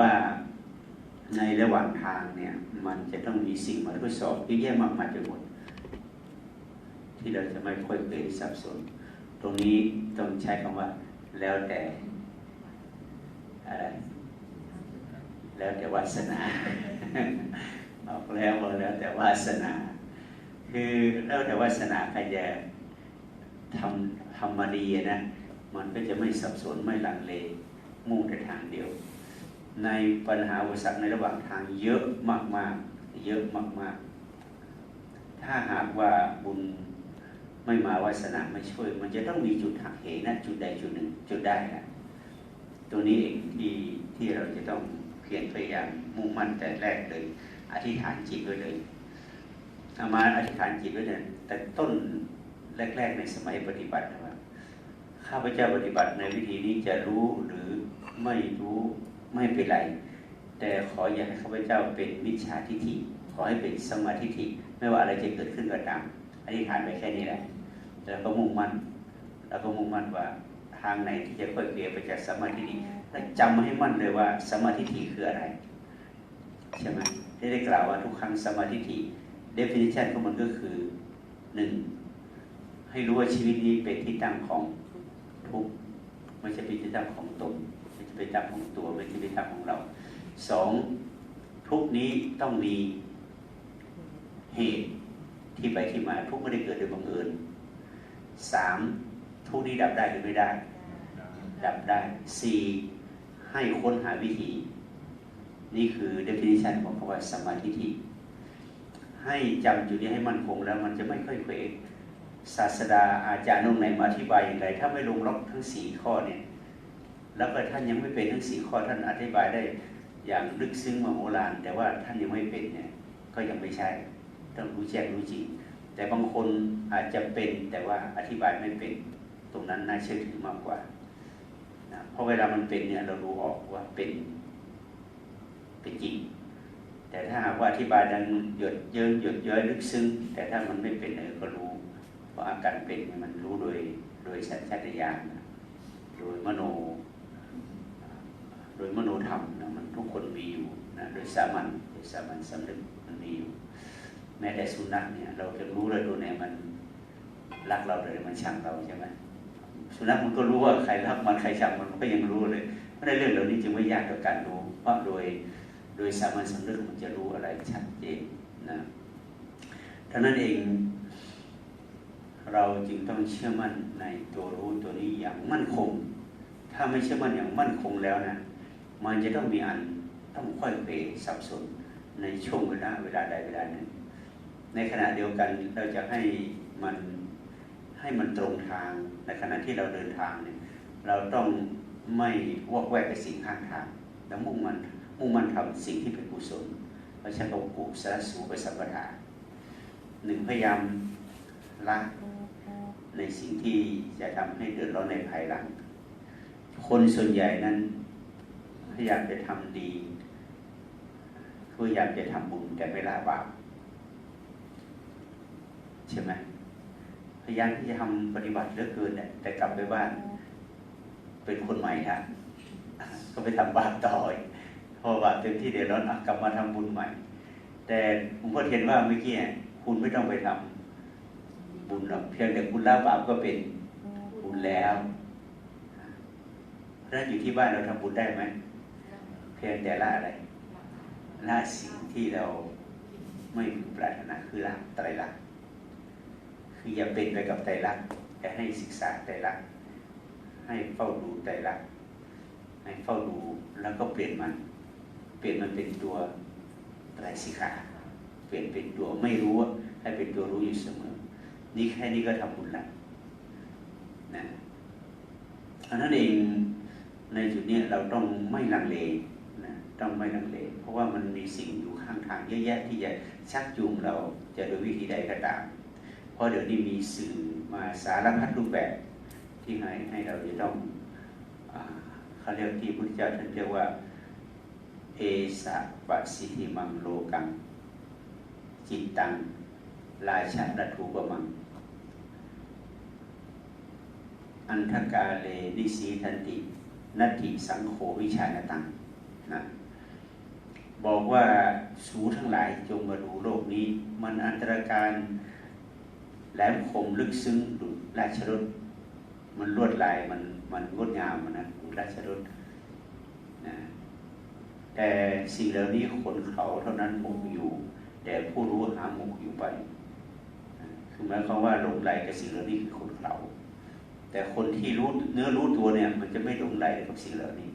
ว่าในระหว่างทางเนี่ย มันจะต้องมีสิ่งมาทดสอบเยอะแยะมากมายไปหมด ที่เราจะไม่ค่อยเกิดสับสน ตรงนี้ต้องใช้คำว่า แล้วแต่อะไรแล้วแต่วาสนาบอกแล้วบอกแล้วแต่วาสนา คือแล้วแต่วาสนาใครจะทำทำมาดีนะ มันก็จะไม่สับสนไม่ลังเล มุ่งแต่ทางเดียว ในปัญหาอุปสรรคในระหว่างทางเยอะมากๆ เยอะมากๆ ถ้าหากว่าบุญไม่มาวาสนาไม่ช่วย มันจะต้องมีจุดหักเหนะจุดใดจุดหนึ่ง จุดได้นะตัวนี้เองที่ที่เราจะต้องเพียรพยายามมุ่งมั่นแต่แรกเลยอธิษฐานจิตไว้เลยเอามาอธิษฐานจิตไว้เลยแต่ต้นแรก ๆ ในสมัยปฏิบัติว่าข้าพเจ้าปฏิบัติในวิธีนี้จะรู้หรือไม่รู้ ไม่เป็นไร แต่ขออย่าให้ข้าพเจ้าเป็นมิจฉาทิฏฐิขอให้เป็นสมาธิฐิไม่ว่าอะไรจะเกิดขึ้นก็ตามอธิษฐานไปแค่นี้แหละแล้วก็มุ่งมั่นแล้วก็มุ่งมั่นว่าทางไหนที่จะค่อยเปลี่ยนไปจากสมาธิฐิและจำให้มั่นเลยว่าสมาธิฐิคืออะไรใช่ไหมได้ได้กล่าวว่าทุกครั้งสมาธิฐิ definition ของมันก็คือหนึ่งให้รู้ว่าชีวิตนี้เป็นที่ตั้งของทุกไม่ใช่เป็นที่ตั้งของตน ไป็นที่ตั้งของตัวไม่ใช่เป็นที่ตั้งของเราสองทุกนี้ต้องมีเหตุที่ไปที่มาทุกไม่ได้เกิดโดยบังเอิญสามทุกนี้ดับได้หรือไม่ได้ ดับได้สี่ให้ค้นหาวิธี นี่คือ definition ของคำว่าสมาธิให้จำจุดนี้ให้มั่นคงแล้วมันจะไม่ค่อยเขวศาสดาอาจารย์องค์ไหนมาอธิบายอย่างไร ถ้าไม่ลงล็อกทั้งสี่ข้อเนี่ย แล้วก็ท่านยังไม่เป็นทั้งสี่ข้อท่านอธิบายได้อย่างลึกซึ้งมโหฬารแต่ว่าท่านยังไม่เป็นเนี่ยก็ยังไม่ใช่ต้องรู้แจ้งรู้จริง แต่บางคนอาจจะเป็นแต่ว่าอธิบายไม่เป็นตรงนั้นน่าเชื่อถือมากกว่านะเพราะเวลามันเป็นเนี่ยเรารู้ออกว่าเป็นเป็นจริง แต่ถ้าหากว่าอธิบายดังหยดเยิ้มหยดเย้อยลึกซึ้ง แต่ถ้ามันไม่เป็นเออก็รู้ว่าอาการเป็นเนี่ยมันรู้โดยโดยสัญชาตญาณโดยมโน โดยมโนธรรมนะมันทุกคนมีอยู่นะโดยสามัญโดยสามัญสำนึกมันมีอยู่แม้แต่สุนัขเนี่ยเราจะรู้เลยตัวไหนมันรักเราเลยมันชังเราใช่ไหมสุนัขมันก็รู้ว่าใครรักมันใครชังมันก็ยังรู้เลยเพราะในเรื่องเหล่านี้จึงไม่ยากต่อการรู้ เพราะโดยโดยสามัญสำนึกมันจะรู้อะไรชัดเจนนะท่านั้นเองเราจึงต้องเชื่อมั่นในตัวรู้ตัวนี้อย่างมั่นคง ถ้าไม่เชื่อมั่นอย่างมั่นคงแล้วนะ มันจะต้องมีอันต้องค่อยเปสับสนในช่วงเวลาเวลาใดเวลาหนึ่ง ในขณะเดียวกันเราจะให้มันให้มันตรงทางในขณะที่เราเดินทางเนี่ยเราต้องไม่วอกแวกกับสิ่งข้างทางแล้วมุ่งมันมุ่งมันทำสิ่งที่เป็นกุศลเพราะฉะนั้นกุศลสูไปสัมปทาหนึ่งพยายามละในสิ่งที่จะทำให้เดือดร้อนในภายหลัง คนส่วนใหญ่นั้น พยายามจะทำดีพยายามจะทำบุญแต่ไม่ละบาปใช่ไหมพยายามที่จะทำปฏิบัติเลือเกินเนี่ยแต่กลับไปบ้านเป็นคนใหม่ฮะก็ไปทำบาปต่ออีกพอบาปเต็มที่เดี๋ยวร้อนกลับมาทำบุญใหม่ แต่ผมก็เห็นว่าเมื่อกี้คุณไม่ต้องไปทำบุญหรอกเพียงแต่คุณละบาปก็เป็นบุญแล้วเพราะนั้นอยู่ที่บ้านเราทำบุญได้ไหม เพียงแต่ละอะไรละสิ่งที่เราไม่ปรารถนาคือละไตรลักษณ์คืออย่าเป็นไปกับไตรลักษณ์แต่ให้ศึกษาไตรลักษณ์ให้เฝ้าดูไตรลักษณ์ให้เฝ้าดูแล้วก็เปลี่ยนมัน เปลี่ยนมันเป็นตัวไตรสิกขาเปลี่ยนเป็นตัวไม่รู้ให้เป็นตัวรู้อยู่เสมอ นี่แค่นี้ก็ทำบุญแล้วนะอันนั้นเองในจุดนี้เราต้องไม่ลังเล ต้องไม่ลังเลเพราะว่ามันมีสิ่งอยู่ข้างทางเยอะแยะที่จะชักจูงเราจะโดยวิธีใดก็ตาม เพราะเดี๋ยวนี้มีสื่อมาสารพัดรูปแบบที่ให้ให้เราจะต้องเขาเรียกที่พุทธเจ้าท่านเรียกว่าเอสะปัสสิธิมังโลกัง จิตตังราชาดัตูปมัง อันทกาเลนิสีทันตินัตถิสังโฆวิชานตังนะ บอกว่าสูทั้งหลายจงมาดูโลกนี้ มันอันตรการแหลมคมลึกซึ้งดุราชรถมันลวดลายมันมันงดงามอะนะดุราชรถนะแต่สิ่งเหล่านี้คนเขาเท่านั้นหมกอยู่ แต่ผู้รู้หาหมกอยู่ไปคือหมายความว่าหลงไหลกับสิ่งเหล่านี้คือคนเขาแต่คนที่รู้เนื้อรู้ตัวเนี่ย มันจะไม่หลงไหลกับสิ่งเหล่านี้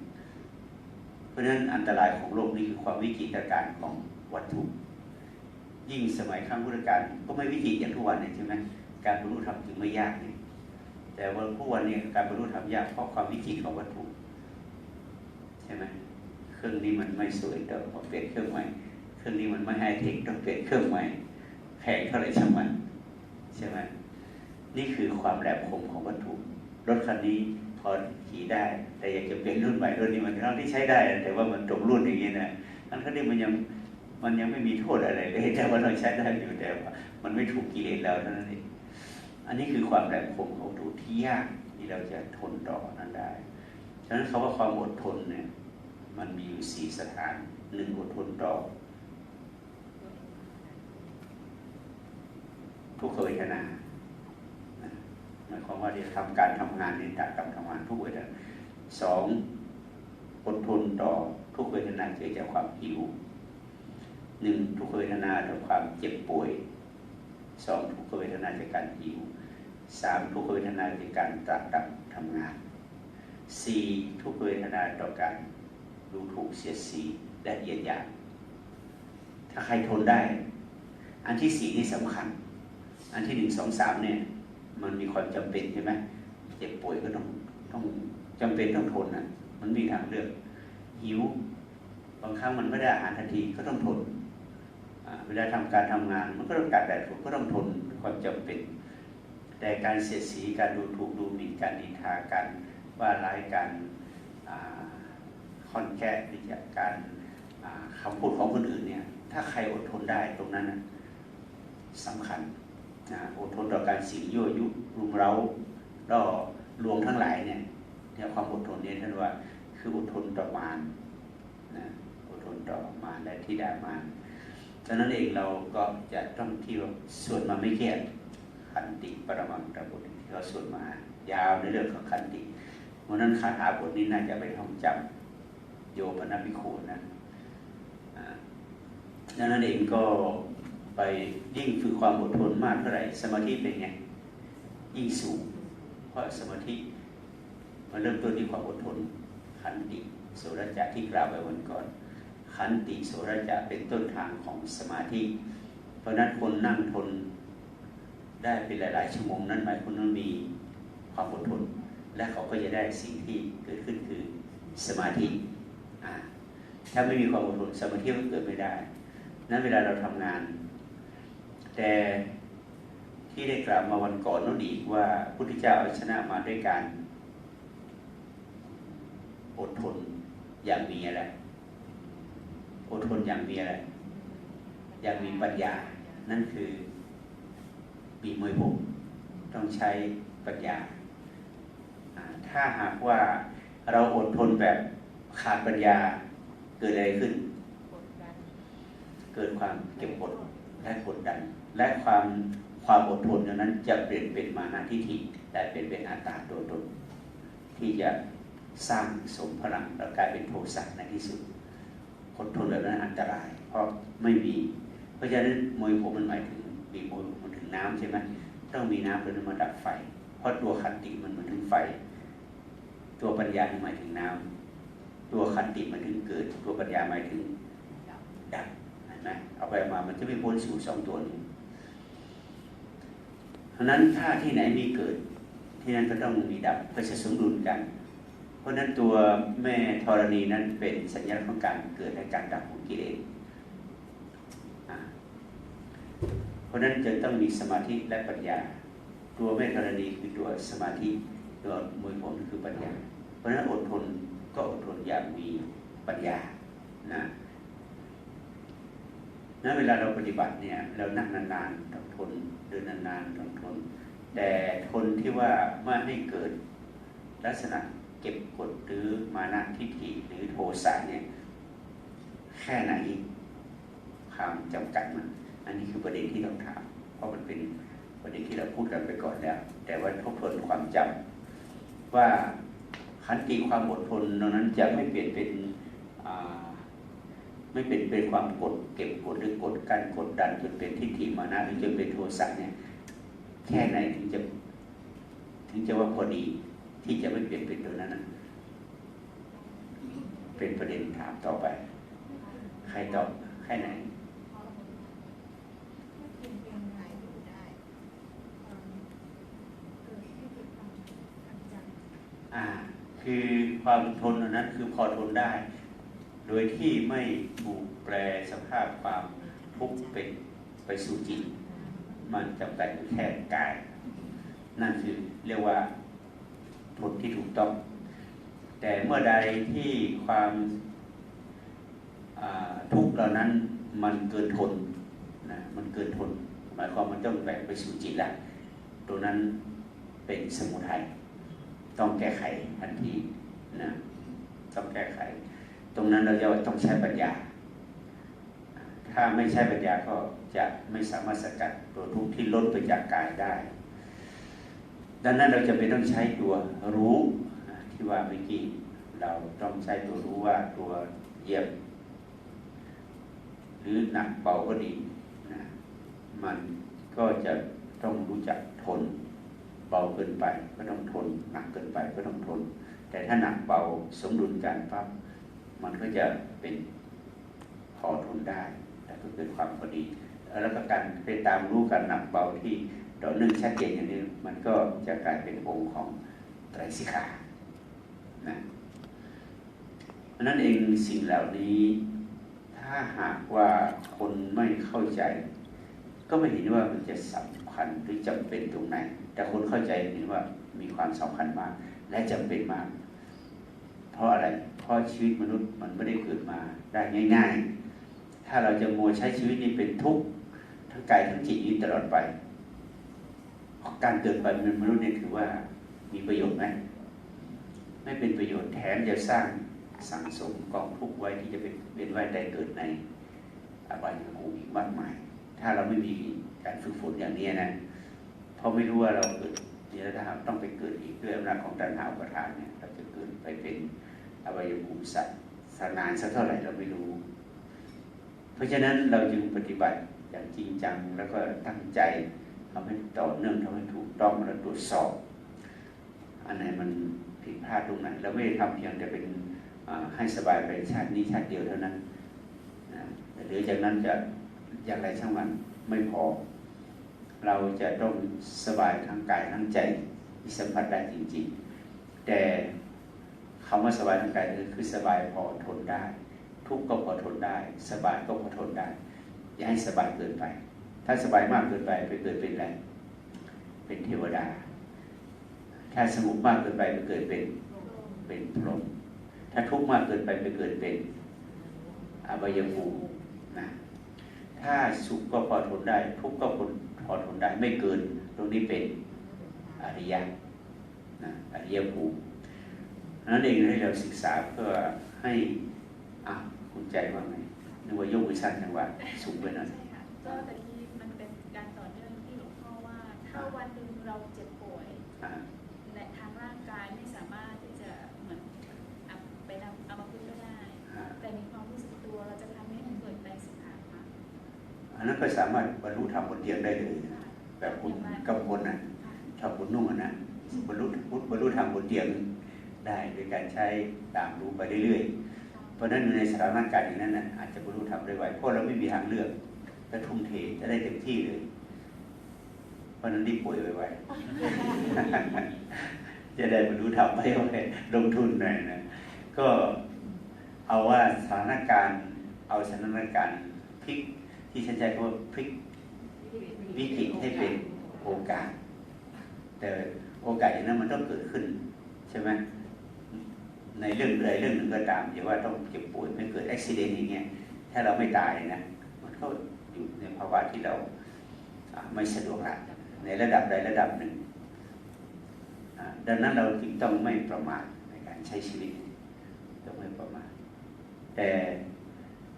เพราะฉะนั้นอันตรายของโลกนี้คือความวิจิตรการของวัตถุ ยิ่งสมัยครั้งพุทธกาลก็ไม่วิจิตรอย่างทุกวันเนี่ยใช่ไหมการบรรลุธรรมจึงไม่ยากเนี่ยแต่ว่าผู้วันนี้การบรรลุธรรมยากเพราะความวิจิตรของวัตถุใช่ไหมเครื่องนี้มันไม่สวยต้องเปลี่ยนเครื่องใหม่เครื่องนี้มันไม่ไฮเทคต้องเปลี่ยนเครื่องใหม่แพงเท่าไหร่ช่างมันใช่ไหมนี่คือความแหลมคมของวัตถุรถคันนี้ พอขี่ได้ แต่อยากจะเปลี่ยนรุ่นใหม่รุ่นนี้มันทั้งที่ใช้ได้ แต่ว่ามันตกรุ่นอย่างนี้นะทั้งที่มันยังมันยังไม่มีโทษอะไรเลยแต่ว่าเราใช้ได้อยู่แต่ว่ามันไม่ถูกกิเลสเราเท่านั้นเองอันนี้คือความแหลมคมของวัตถุที่ยากที่เราจะทนต่อนั้นได้ฉะนั้นคาว่าความอดทนเนี่ย มันมีอยู่สี่สถานหนึ่งอดทนต่อทุกขเวทนานะ หมายความว่าที่ทำการทำงานในตากรทำงานทุกเวทนาสองอดทนต่อทุกเวทนาเกิดจากความหิวหนึ่งทุกเวทนาต่อความเจ็บป่วยสองทุกเวทนาจากการหิวสามทุกเวทนาจากการตรากตรำทำงานสี่ทุกเวทนาต่อการดูถูกเสียดสีและเหยียดหยามถ้าใครทนได้ อันที่สี่นี่สำคัญ อันที่หนึ่งสองสามเนี่ย มันมีความจำเป็นใช่ไหมเจ็บป่วยก็ต้องต้องจำเป็นต้องทนนะมันมีทางเลือกหิวบางครั้งมันไม่ได้อาหารทันทีก็ต้องทนเวลาทำการทำงาน มันก็ต้องกัดแดดฝนก็ต้องทนความจำเป็น แต่การเสียดสีการดูถูกดูหมิ่นการนินทาการว่าร้ายการค่อนแค่หรือจกการอ่าคำพูดของคนอื่นเนี่ย ถ้าใครอดทนได้ตรงนั้นนะสำคัญ นะอดทนต่อการสิ่งยั่วยุรุมเร้าล่อลวงทั้งหลายเนี่ยเนี่ยความอดทนเนี่ยท่านว่าคืออดทนต่อมารนะอดทนต่อมารและที่ด่ามารฉะนั้นเองเราก็จะต้องที่ว่าสวดมาไม่เครียดขันติปรมังตบุตรที่เราสวดมายาวในเรื่องของขันติเพราะนั้นคาถาบทนี้น่าจะไปท่องจำโยปนภิกขุนะดังนั้นเองก็ ไปยิ่งฝึกความอดทนมากเท่าไหร่สมาธิเป็นไงยิ่งสูงเพราะสมาธิมันเริ่มต้นที่ความอดทน ขันติโสรจะที่กล่าวไปวันก่อน ขันติโสรจะเป็นต้นทางของสมาธิ เพราะนั้นคนนั่งทนได้เป็นหลาย ๆ ชั่วโมงนั้นหมายคนนั้นมีความอดทน และเขาก็จะได้สิ่งที่เกิดขึ้นคือสมาธิถ้าไม่มีความอดทนสมาธิก็เกิดไม่ได้ นั้นเวลาเราทำงาน แต่ที่ได้กล่าวมาวันก่อนนั่นอีกว่าพุทธเจ้าเอาชนะมาด้วยการอดทนอย่างมีอะไรอดทนอย่างมีอะไรอย่างมีปัญญา นั่นคือปีมวยผมต้องใช้ปัญญาอ่าถ้าหากว่าเราอดทนแบบขาดปัญญาเกิดอะไรขึ้น เกิดความเก็บกดและกดดัน และความความอดทนนั้นจะเปลี่ยนเป็นมานาทิฐิแต่เป็นเป็นอัตตาตัวตนที่จะสร้างสมพลังแล้วกลายเป็นโทสะในที่สุดอดทนแบบนั้นอันตราย เพราะไม่มี เพราะฉะนั้นมวยผมมันหมายถึงมีมวยมันถึงน้ำใช่ไหมต้องมีน้ำเพื่อมาดับไฟ เพราะตัวขันติมันเหมือนถึงไฟ ตัวปัญญาหมายถึงน้ำตัวขันติมันถึงเกิด ตัวปัญญาหมายถึงดับเห็นไหมเอาไปมามันจะไม่พ้นสู่สองตัวนี้ เพราะนั้นถ้าที่ไหนมีเกิด ที่นั่นก็ต้องมีดับก็จะสมดุลกัน เพราะนั้นตัวแม่ธรณีนั้นเป็นสัญญาณของการเกิดและการดับของกิเลสเพราะนั้นจะต้องมีสมาธิและปัญญา ตัวแม่ธรณีคือตัวสมาธิตัวมวยผมคือปัญญา เพราะฉะนั้นอดทนก็อดทนอย่างมีปัญญานะนั้นเวลาเราปฏิบัติเนี่ยเรานั่งนานๆต้องทน เดินนานๆต้องทน แต่ทนที่ว่าไม่ให้เกิดลักษณะเก็บกดหรือมานะทิฏฐิหรือโทสะเนี่ยแค่ไหนความจำกัดมันอันนี้คือประเด็นที่ต้องถาม เพราะมันเป็นประเด็นที่เราพูดกันไปก่อนแล้ว แต่ว่าทบทวนความจำว่าขันติความอดทนนั้นจะไม่เปลี่ยนเป็นอ่า ไม่เป็นเป็นความกดเก็บกดหรือกดการกดดันจนเป็นทิฏฐิมานะหรือจนเป็นโทสะเนี่ยแค่ไหนถึงจะถึงจะว่าพอดีที่จะไม่เปลี่ยนเป็นตัวนั้นนะเป็นประเด็นถามต่อไป ใครตอบใครไหนอ่า คือความทนอันนั้นคือพอทนได้ โดยที่ไม่ถูกแปลสภาพความทุกข์เป็นไปสู่จิต มันจำกัดอยู่แค่กาย นั่นคือเรียกว่าทนที่ถูกต้อง แต่เมื่อใดที่ความทุกข์เหล่านั้นมันเกินทนนะมันเกินทน หมายความมันต้องแบ่งไปสู่จิตละตัวนั้นเป็นสมุทัยต้องแก้ไขทันทีนะต้องแก้ไข ตรงนั้นเราจะต้องใช้ปัญญา ถ้าไม่ใช้ปัญญาก็จะไม่สามารถสกัดตัวทุกข์ที่ล้นไปจากกายได้ ดังนั้นเราจะเป็นต้องใช้ตัวรู้ที่ว่าเมื่อกี้เราต้องใช้ตัวรู้ว่าตัวเยียบหรือหนักเบาก็ดีนะมันก็จะต้องรู้จักทนเบาเกินไปก็ต้องทน หนักเกินไปก็ต้องทน แต่ถ้าหนักเบาสมดุลกันปั๊บ มันก็จะเป็นพอทนได้แต่ก็เกิดความพอดี แล้วก็การไปตามรู้การหนักเบาที่ต่อเนื่องชัดเจนอย่างนี้มันก็จะกลายเป็นองค์ของไตรสิกขานะเพรานั้นเองสิ่งเหล่านี้ถ้าหากว่าคนไม่เข้าใจ ก็ไม่เห็นว่ามันจะสำคัญหรือจำเป็นตรงไหน แต่คนเข้าใจเห็นว่ามีความสำคัญมาก และจำเป็นมาก เพราะอะไร ราะชีวิตมนุษย์มันไม่ได้เกิดมาได้ง่าย ๆ ถ้าเราจะมัวใช้ชีวิตนี้เป็นทุกข์ทั้งกายทั้งจิตนี้ตลอดไป การเกิดไปเป็นมนุษย์เนี่ยถือว่ามีประโยชน์ไหมไม่เป็นประโยชน์แถมจะสร้างสังสมกองทุกข์ไว้ที่จะเป็นเป็นไว้ได้เกิดในอบายภูมิอีกมากมาย ถ้าเราไม่มีการฝึกฝนอย่างนี้นะเพราะไม่รู้ว่าเราเกิดเดี๋ยวถ้าต้องไปเกิดอีกด้วยอำนาจของตัณหาอุปทานเนี่ยเราจะเกิดไปเป็น อบายภูมิสัตว์สนานสักเท่าไหร่เราไม่รู้ เพราะฉะนั้นเราจึงปฏิบัติอย่างจริงจังแล้วก็ตั้งใจทำให้ต่อเนื่องทำให้ถูกต้องและตรวจสอบ อันไหนมันผิดพลาดตรงไหนเราไม่ได้ทำเพียงแต่เป็นให้สบายไปชาตินี้ชาติเดียวเท่านั้นนะหลือจากนั้นจะอย่างไรช่างมันไม่พอ เราจะต้องสบายทั้งกายทั้งใจที่สัมผัสได้จริง ๆ แต่ คำว่าสบายทั้งกายคือสบายพอทนได้ ทุกข์ก็พอทนได้ สบายก็พอทนได้ อย่าให้สบายเกินไป ถ้าสบายมากเกินไปไปเกิดเป็นอะไรเป็นเทวดา ถ้าสงบมากเกินไปไปเกิดเป็นเป็นพรหมถ้าทุกข์มากเกินไปไปเกิดเป็นอบายภูมินะถ้าสุขก็พอทนได้ ทุกข์ก็พอทนได้ไม่เกิน ตรงนี้เป็นอริยะนะอริยภูมิ นั้นเองให้เราศึกษาเพื่อให้อะคุณใจว่าไงนึกว่ายกวิชันจังหวะสูงไปหน่อยก็แต่ที่มันเป็นการต่อเนื่องที่หลวงพ่อว่า ถ้าวันหนึ่งเราเจ็บป่วยอ่าและทางร่างกายไม่สามารถที่จะเหมือนเอาไปนำเอามาพึ่งก็ได้อ่าแต่มีความรู้สึกตัวเราจะทำให้มันเกิดแรงสิทธาคะอันนั้นก็สามารถบรรลุธรรมบนเตียงได้เลยค่ะแบบคุณกำพลนะค่ะชอบคุณนุ่งอะนะบรรลุบรรลุธรรมบนเตียง ได้โดยการใช้ตามรู้ไปเรื่อยๆ เพราะฉะนั้นอยู่ในสถานการณ์อย่างนั้นนะอาจจะบรรลุธรรมได้ไวเพราะเราไม่มีทางเลือกจะทุ่มเทจะได้เต็มที่เลย เพราะฉะนั้นรีบป่วยไวๆจะได้บรรลุธรรมไม่ไวลงทุนหน่อยนะก็เอาว่าสถานการณ์ เอาสถานการณ์พลิกที่ฉันใช้คำว่าพลิกวิกฤตให้เป็นโอกาส แต่โอกาสอย่างนั้นมันต้องเกิดขึ้นใช่ไหม ในเรื่องใดเรื่องหนึ่งก็ตามอย่าว่าต้องเจ็บป่วยไม่เกิดอุบิเหตุอย่างเงี้ยถ้าเราไม่ตายนะมันก็อยู่ในภาวะที่เราไม่สะดวกละในระดับใดระดับหนึ่ง ดังนั้นเราจึงต้องไม่ประมาทในการใช้ชีวิตต้องไม่ประมาทแต่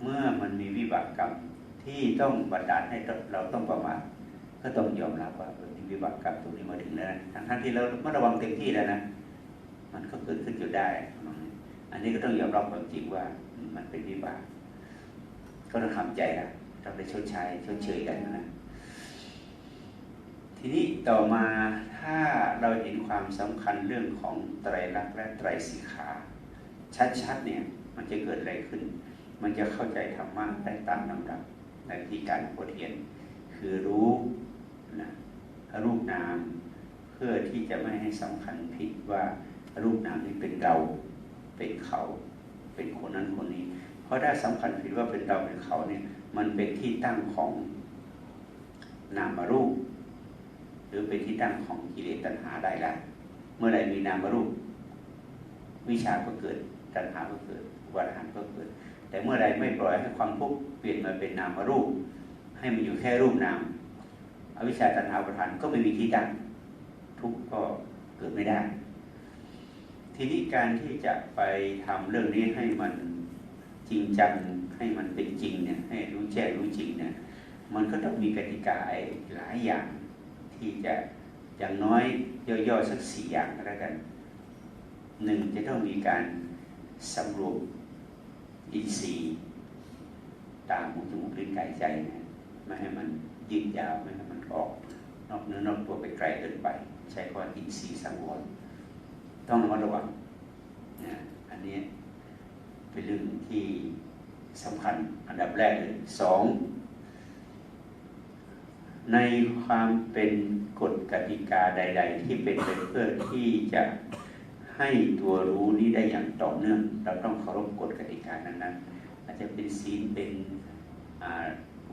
เมื่อมันมีวิบากกรรมที่ต้องบันดาลให้เราต้องประมาทก็ต้องยอมรับว่ามีวิบากกรรมตรงนี้มาถึงแล้วนะทั้งที่เราไม่ระวังเต็มที่แล้วนะ มันก็เกิดขึ้นอยู่ได้ อันนี้ก็ต้องยอมรับความจริงว่ามันเป็นวิบาก ก็ต้องทำใจนะต้องไปชดใช้ชดเชยกันนะทีนี้ต่อมาถ้าเราเห็นความสำคัญเรื่องของไตรลักษณ์และไตรสิกขาชัดๆเนี่ยมันจะเกิดอะไรขึ้น มันจะเข้าใจธรรมะได้ตามลำดับในวิธีการบทเรียน คือรู้นะรูปนาม เพื่อที่จะไม่ให้สำคัญผิดว่า รูปนามนี้เป็นเราเป็นเขา เป็นคนนั้นคนนี้ เพราะถ้าสำคัญผิดว่าเป็นเราเป็นเขาเนี่ย มันเป็นที่ตั้งของนามรูป หรือเป็นที่ตั้งของกิเลสตัณหาได้ล้วเมื่อไรมีนามรูป วิชาก็เกิดตัณหาก็เกิดวัฏหันก็เกิด แต่เมื่อไรไม่ปล่อยให้ความทุกข์เปลี่ยนมาเป็นนามรูป ให้มันอยู่แค่รูปนามอวิชชาตัณหาประทานก็ไม่มีที่ตั้งทุกข์ก็เกิดไม่ได้ ทีนี้การที่จะไปทำเรื่องนี้ให้มันจริงจังให้มันเป็นจริงเนี่ยให้รู้แจ้งรู้จริงเนี่ยมันก็ต้องมีกติกาหลายอย่างที่จะอย่างน้อยย่อๆสักสี่อย่างก็แล้วกันหนึ่งจะต้องมีการสำรวมอินทรีย์ตามหูจมูกลิ้นกายใจนะไม่ให้มันยืดยาวไม่ให้มันออก นอกเนื้อนอกตัวไปไกลเกินไป ใช้คำว่าอินทรีย์สังวร ต้องระมัดระวังนะอันนี้เป็นเรื่องที่สำคัญอันดับแรกเลยสองในความเป็นกฎกติกาใด ๆ ที่เป็นไปเพื่อที่จะให้ตัวรู้นี้ได้อย่างต่อเนื่อง เราต้องเคารพกฎกติกานั้นๆอาจจะเป็นศีลเป็น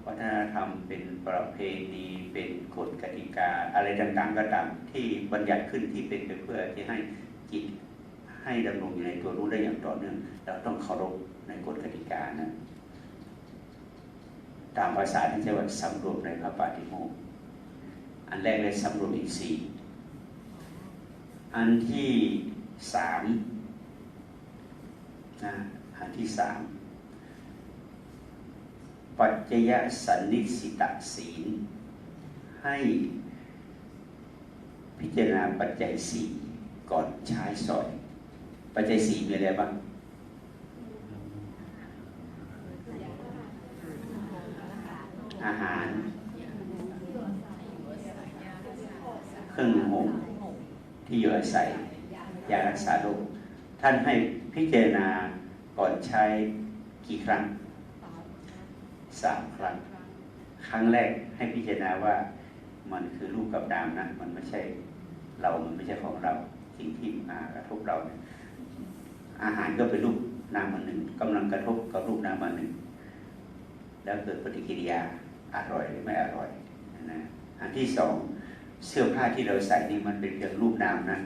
วัฒนธรรมเป็นประเพณีเป็นกฎกติกาอะไรต่างๆก็ตามที่บัญญัติขึ้นที่เป็นไปเพื่อที่ให้ จิตให้ดำรงอยู่ในตัวรู้ได้อย่างต่อเนื่องเราต้องเคารพในกฎกติกานะตามภาษาที่จะว่าสำรวมในพระปาฏิโมกข์อันแรกเลยสำรวมอีกสี่อันที่สามนะอันที่สามปัจจยสันนิสิตศีลให้พิจารณาปัจจัยสี่ ก่อนใช้สอย ปัจจัยสี่มีอะไรบ้างอาหาร เครื่องห่มที่อยู่อาศัยยารักษาโรคท่านให้พิจารณาก่อนใช้กี่ครั้งสามครั้ง ครั้งแรกให้พิจารณาว่ามันคือรูปกับนามนะ มันไม่ใช่เรา มันไม่ใช่ของเรา สิ่งที่มากระทบเราเนี่ยอาหารก็เป็นรูปนามอันหนึ่งกำลังกระทบกับรูปนามอันหนึ่ง แล้วเกิดปฏิกิริยาอร่อยหรือไม่อร่อยนะอันที่สองเสื้อผ้าที่เราใส่นี่มันเป็นเพียงรูปนามนะ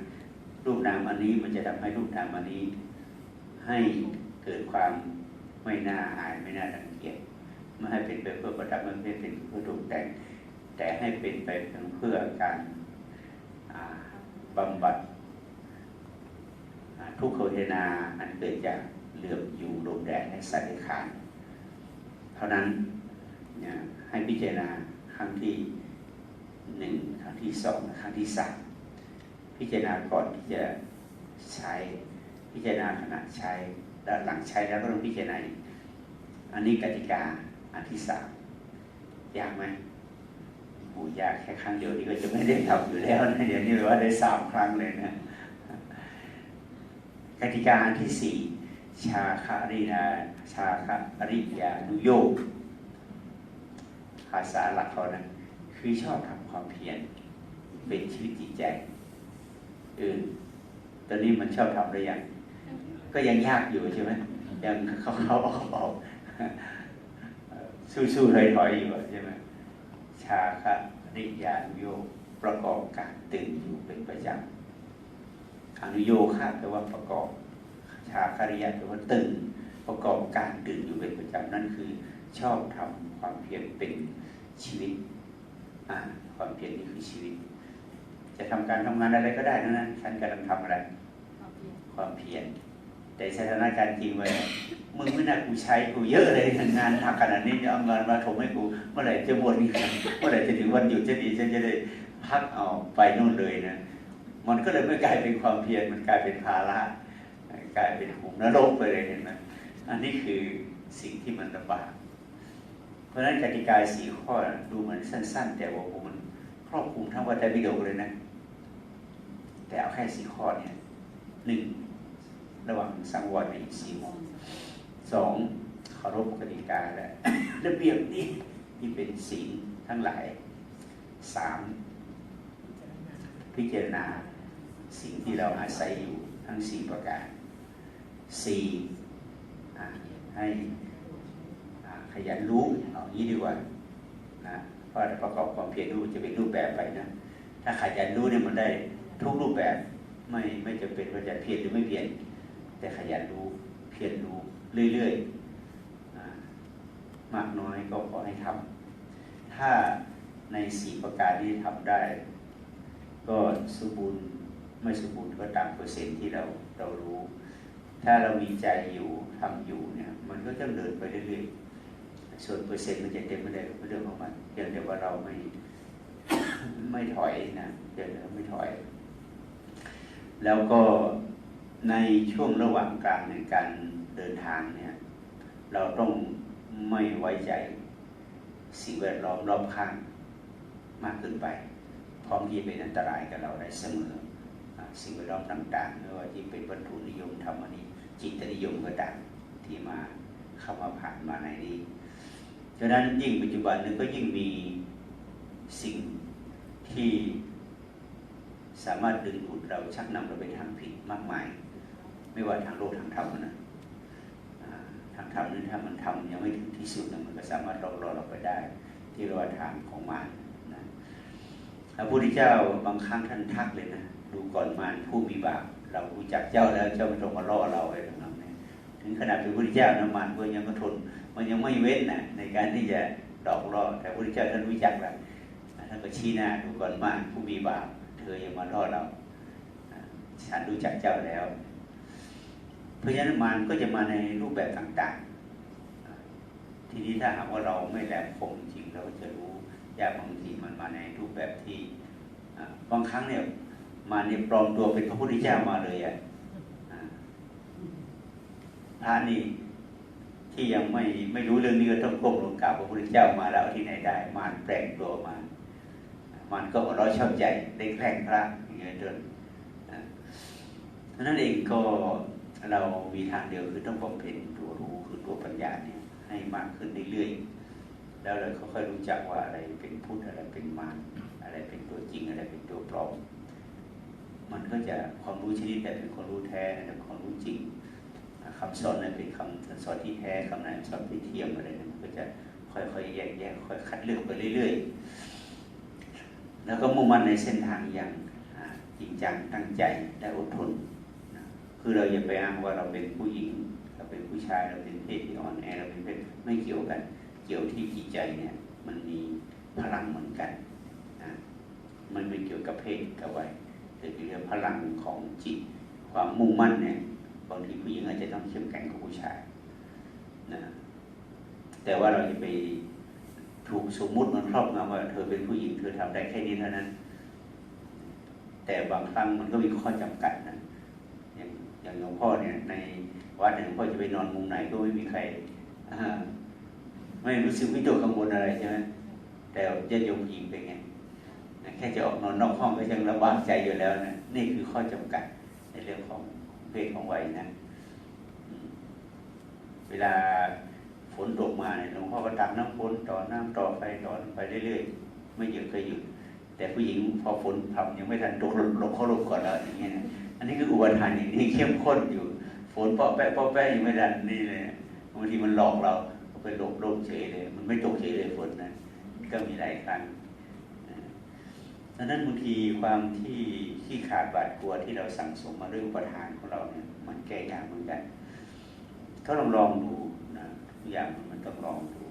รูปนามอันนี้มันจะทำให้รูปนามอันนี้ ให้เกิดความไม่น่าอายไม่น่ารังเกียจไม่ให้เป็นไปเพื่อประดับไม่ให้เป็นเพื่อตกแต่งแต่ให้เป็นไปเพื่อการอ่าบำบัด ทุกขเวทนาอันเกิดจากเหลื่อมอยู่ลมแดดและสัตว์ในขานเท่านั้นให้พิจารณาครั้งที่หนึ่งครั้งที่สองครั้งที่สามพิจารณาก่อนที่จะใช้ พิจารณาขณะใช้ด้านหลังใช้แล้วก็ต้องพิจารณาอันนี้กติกาอันที่สามยากไหมโหยากแค่ครั้งเดียวนี่ก็จะไม่ได้ทำอยู่แล้วนะเดี๋ยวนี้ว่าได้สามครั้งเลยนะ กติกาอันที่สี่ชาคารินาชาคาริยานุโยกภาษาหลักเขานะคือชอบทำความเพียรเป็นชีวิตจิตใจเออตอนนี้มันชอบทำหรือยังก็ยังยากอยู่ใช่ไหมยังเขาเขาออกออกสู้สู้ถอยถอยอยู่ใช่ไหมชาคะริยานุโยกประกอบการตื่นอยู่เป็นประจำ อนุโยคะแปลว่าประกอบชาคาริยะแปลว่าตื่น ประกอบการตื่นอยู่เป็นประจำนั่นคือ ชอบทำความเพียรเป็นชีวิตอ่าความเพียรนี่คือชีวิต จะทำการทำงานอะไรก็ได้นะนะฉันกำลังทำอะไร ความเพียรแต่สถานการณ์จริงไว้มึงไม่น่ากูใช้กูเยอะเลยงานหนักขนาดนี้เอาเงินมาถมให้กู เมื่อไหร่จะบวชอีกเมื่อไหร่จะถึงวันหยุดจะดีฉันจะได้พักเอาไปนู่นเลยนะ มันก็เลยไม่กลายเป็นความเพียรมันกลายเป็นภาระกลายเป็นหุมนรกไปเลยเห็นไหมอันนี้คือสิ่งที่มันลำบาก เพราะฉะนั้นกติกาสี่ข้อดูเหมือนสั้น ๆ แต่ว่ามันครอบคลุมทั้งวัฏวิโดเลยนะ แต่เอาแค่สี่ข้อเนี่ยหนึ่งระหว่างสังวรในอีกสี่โมงสองเคารพกติกาและระเบียบนี้ที่เป็นศีลทั้งหลายสามพิจารณา สิ่งที่เราอาศัยอยู่ทั้งสี่ประการสี่ให้ขยันรู้เอางี้ดีกว่านะเพราะประกอบความเพียรรู้จะเป็นรูปแบบไปนะถ้าขยันรู้เนี่ยมันได้ทุกรูปแบบไม่ไม่จะเป็นว่าจะเพียรหรือไม่เพียรแต่ขยันรู้เพียรรู้เรื่อยๆมากน้อยก็ขอให้ทำถ้าในสี่ประการที่ทำได้ ก็สมบูรณ์ ไม่สมบูรณ์ก็ตามเปอร์เซ็นต์ที่เราเรารู้ ถ้าเรามีใจอยู่ทำอยู่เนี่ยมันก็จะเดินไปเรื่อยๆส่วนเปอร์เซ็นต์มันจะเต็มไม่ได้เป็นเรื่องของมันเพียงแต่ว่าเราไม่ไม่ถอยนะเดินแล้วไม่ถอย แล้วก็ในช่วงระหว่างกลางในการเดินทางเนี่ย เราต้องไม่ไว้ใจสิ่งแวดล้อมรอบข้างมากเกินไป พร้อมที่เป็นอันตรายกับเราได้เสมอ สิ่งแวดล้อมต่างๆไม่ว่าที่เป็นวัตถุนิยมธรรมนิจิตนิยมก็ต่ามที่มาเข้ามาผ่านมาในนี้ฉะนั้นยิ่งปัจจุบันนี้ก็ยิ่งมีสิ่งที่สามารถดึงดูดเราชักนำเราไปทางผิดมากมาย ไม่ว่าทางโลกทางธรรมนะทางธรรมนี่ถ้ามันทำยังไม่ถึงที่สุดนะมันก็สามารถหลอกล่อเราไปได้ ที่เราทางของมารนะพระพุทธเจ้าบางครั้งท่านทักเลยนะ ดูก่อนมารผู้มีบาปเรารู้จักเจ้าแล้วเจ้าไม่ต้องมาล่อเราอะไรต่างๆเนี่ยถึงขนาดเป็นพระเจ้านะมารก็ยังก็ทน มันยังไม่เว้นนะในการที่จะดอกล่อแต่พระเจ้าท่านรู้จักแล้วท่านก็ชี้หน้าดูก่อนมากผู้มีบาปเธอย่ามาล่อเราอ่าฉันรู้จักเจ้าแล้ว เพราะฉะนั้นมันก็จะมาในรูปแบบต่างๆ ทีนี้ถ้าหากว่าเราไม่แหลมคมจริงเราจะรู้ยากบางทีมันมาในรูปแบบที่บางครั้งเนี่ย มาเนี่ยปลอมตัวเป็นพระพุทธเจ้ามาเลยอะอ่าพระนี่ที่ยังไม่ไม่รู้เรื่องนี้ก็ต้องก้มลงกราบพระพุทธเจ้ามาแล้วที่ไหนได้ มารแปลงตัวมา มันก็เร้อยชอบใจได้แกล้งพระอย่างเงี้ยจนนั้นเองก็เรามีทางเดียวคือต้องบำเพ็ญตัวรู้คือตัวปัญญาเนี่ยให้มากขึ้นเรื่อยๆแล้วเราค่อยๆรู้จักว่าอะไรเป็นพุทธอะไรเป็นมารอะไรเป็นตัวจริงอะไรเป็นตัวปลอม มันก็จะความรู้ชนิดแต่เป็นความรู้แท้ความรู้จริงคำสอนนั้นเป็นคำสอนที่แท้คำไหนสอนที่เทียมอะไรนั้นมันก็จะค่อยๆแยกแยะค่อยคัดเลือกไปเรื่อย ๆ แล้วก็มุ่งมั่นในเส้นทางอย่างจริงจังตั้งใจและอดทน คือเราอย่าไปอ้างว่าเราเป็นผู้หญิงเราเป็นผู้ชายเราเป็นเพศที่อ่อนแอเราเป็นเพศไม่เกี่ยวกัน เกี่ยวที่จิตใจเนี่ยมันมีพลังเหมือนกันนะมันไม่เกี่ยวกับเพศกับวัย แต่เกี่ยวกับพลังของจิต ความมุ่งมั่นเนี่ยบางทีผู้หญิงอาจจะต้องเข้มแข็งกว่าผู้ชายนะแต่ว่าเราจะไปถูกสมมุติมันครอบงำว่าเธอเป็นผู้หญิงเธอทำได้แค่นี้เท่านั้น แต่บางครั้งมันก็มีข้อจำกัดนะอย่างอย่างหลวงพ่อเนี่ย ในวัดหลวงพ่อจะไปนอนมุมไหนก็ไม่มีใครไม่รู้สึกวิตกกังวลอะไรใช่ไหมแต่ญาติโยมหญิงเป็นไง แค่จะออกนอนนอกห้องก็ยังลำบากใจอยู่แล้วนะนี่คือข้อจำกัดในเรื่องของเพศของวัยนะเวลาฝนตกมาเนี่ยหลวงพ่อก็ตักน้ำฝนต่อน้ำต่อไฟต่อไปเรื่อยๆ ไม่หยุดก็หยุด แต่ผู้หญิงพอฝนทำยังไม่ทันตกลงลงเขาลงก่อนแล้วอย่างเงี้ยนะอันนี้คืออุปทานอย่างนี้เข้มข้นอยู่ ฝนเปาะแปะเปาะแปะยังไม่ทันนี่เลยบางทีมันหลอกเราไปหลบลมเฉยเลย มันไม่ตกเฉยเลยฝนนะก็มีหลายครั้ง ดังนั้นบางทีความที่ที่ขาดบาดกลัวที่เราสั่งสมมาด้วยอุปทานของเราเนี่ยมันแก้ยากเหมือนกันก็ลองลองดูนะทุกอย่างมันต้องลองดู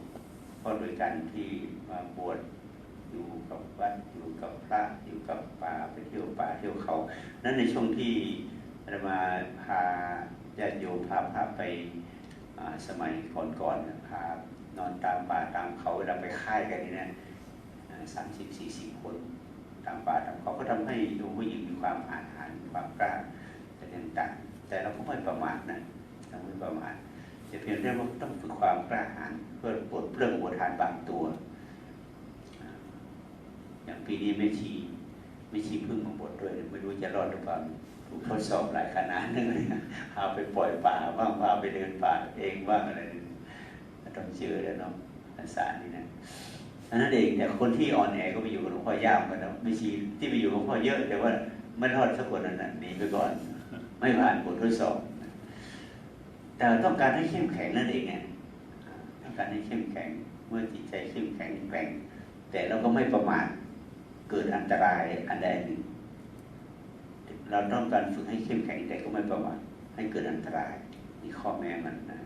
เพราะโดยการที่มาบวชอยู่กับวัดอยู่กับพระอยู่กับป่าไปเที่ยวป่าเที่ยวเขานั้นในช่วงที่อามาพาญาติโยมพาพาไปสมัยก่อนๆนะพานอนตามป่าตามเขาเวลาไปค่ายกันนี่นะสามสิบสี่สิบคน ตามป่าตามเขาก็ทำให้ดูผู้หญิงมีความอาถรรพ์มีความกล้าแต่ต่างแต่เราก็ไม่ประมาทนะเราไม่ประมาทแต่เพียงแค่ว่าต้องฝึกความกล้าหาญเพื่อปลดเปลื้องอุปทานบางตัว อย่างปีนี้ไม่ชีไม่ชีพึ่งมาบวชด้วย ไม่รู้จะรอดหรือเปล่าถูกทดสอบหลายขนาดนึงเลยพาไปปล่อยป่าบ้างพาไปเดินป่าเองบ้างอะไรต้องเจอแล้วเนาะภาษานี่นะ นนั้นเองแต่คนที่อ่อนแอก็ไปอยู่กับหลวงพ่อยากกันนะไม่ชีที่ไปอยู่กับหลวงพ่อเยอะ แต่ว่าไม่รอดสักคนนั้นนะหนีไปก่อน ไม่ผ่านบททดสอบแต่ต้องการให้เข้มแข็งนั่นเองไงต้องการให้เข้มแข็งเมื่อจิตใจเข้มแข็งแกร่งแต่เราก็ไม่ประมาทเกิดอันตรายอันใดหนึ่งเราต้องการฝึกให้เข้มแข็งแต่ก็ไม่ประมาทให้เกิดอันตรายนี่ข้อแม้มันนะ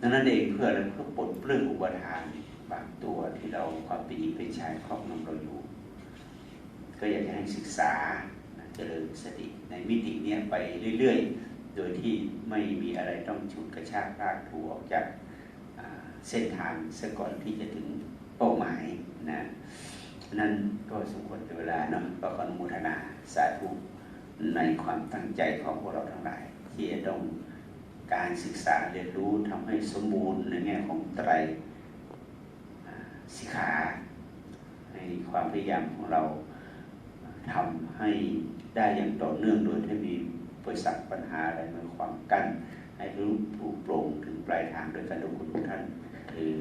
ดังนั้นเองเพื่ออะไรเพื่อปลดเปลื้องอุปทาน บางตัวที่เราความเป็นหญิงเป็นชายครอบงำเราอยู่ ก็อยากจะให้ศึกษาเจริญสติในมิติเนี้ยไปเรื่อย ๆ โดยที่ไม่มีอะไรต้องฉุดกระชากลากถูออกจากเส้นทางซะก่อนที่จะถึงเป้าหมายนะนั้นก็สมควรเป็นเวลาเนาะก็ออนุโมทนาสาธุในความตั้งใจของพวกเราทั้งหลาย ที่จะต้องการศึกษาเรียนรู้ทำให้สมบูรณ์ในแง่ของไตร สิกขาในความพยายามของเราทำให้ได้อย่างต่อเนื่องโดยที่มีบริษัทปัญหาอะไรมาขวางกั้นให้รู้ผู้โปร่งถึงปลายทางโดยการดูคุณท่านคือ